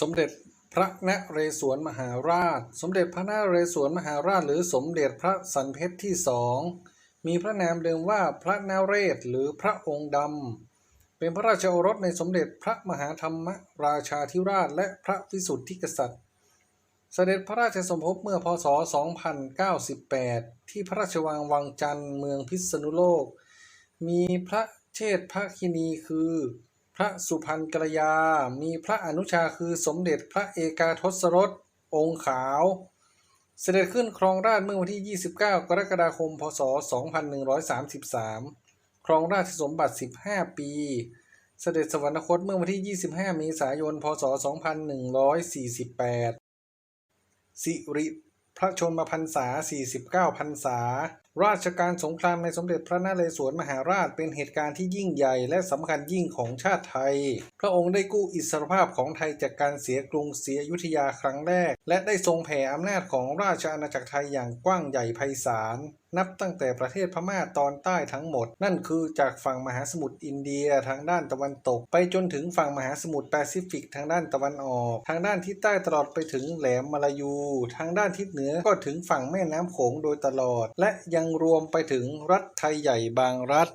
สมเด็จพระนเรศวรมหาราช สมเด็จพระนเรศวรมหาราช หรือสมเด็จพระสันเพชรที่สองมีพระนามเดิมว่าพระนเรศหรือพระองค์ดำ เป็นพระราชโอรสในสมเด็จพระมหาธรรมราชาธิราชและพระวิสุทธิกษัตริย์ เสด็จพระราชสมภพเมื่อพศ 2098 ที่พระราชวังวังจันทร์เมืองพิษณุโลก มีพระเชษฐพระคินีคือ พระสุพรรณกรยา มีพระอนุชาคือสมเด็จพระเอกาทศรสองค์ขาว เสด็จขึ้นครองราชเมื่อวันที่ 29 กรกฎาคม พศ 2133 ครองราชสมบัติ 15 ปี เสด็จสวรรคตเมื่อวันที่ 25 เมษายน พศ 2148 สิริพระชนมพรรษา 49 พรรษา ราชการสงครามในสมเด็จพระนเรศวรมหาราชเป็นเหตุการณ์ที่ยิ่งใหญ่และสำคัญยิ่งของชาติไทย พระองค์ได้กู้อิสรภาพของไทยจากการเสียกรุงศรีอยุธยาครั้งแรก และได้ทรงแผ่อำนาจของราชอาณาจักรไทยอย่างกว้างใหญ่ไพศาลนับตั้งแต่ประเทศพม่าตอนใต้ทั้งหมด นั่นคือจากฝั่งมหาสมุทรอินเดียทางด้านตะวันตก ไปจนถึงฝั่งมหาสมุทรแปซิฟิกทางด้านตะวันออก ทางด้านทิศใต้ตลอดไปถึงแหลมมาลายู ทางด้านทิศเหนือก็ถึงฝั่งแม่น้ำโขงโดยตลอด และยังรวมไปถึงรัฐไทยใหญ่บางรัฐ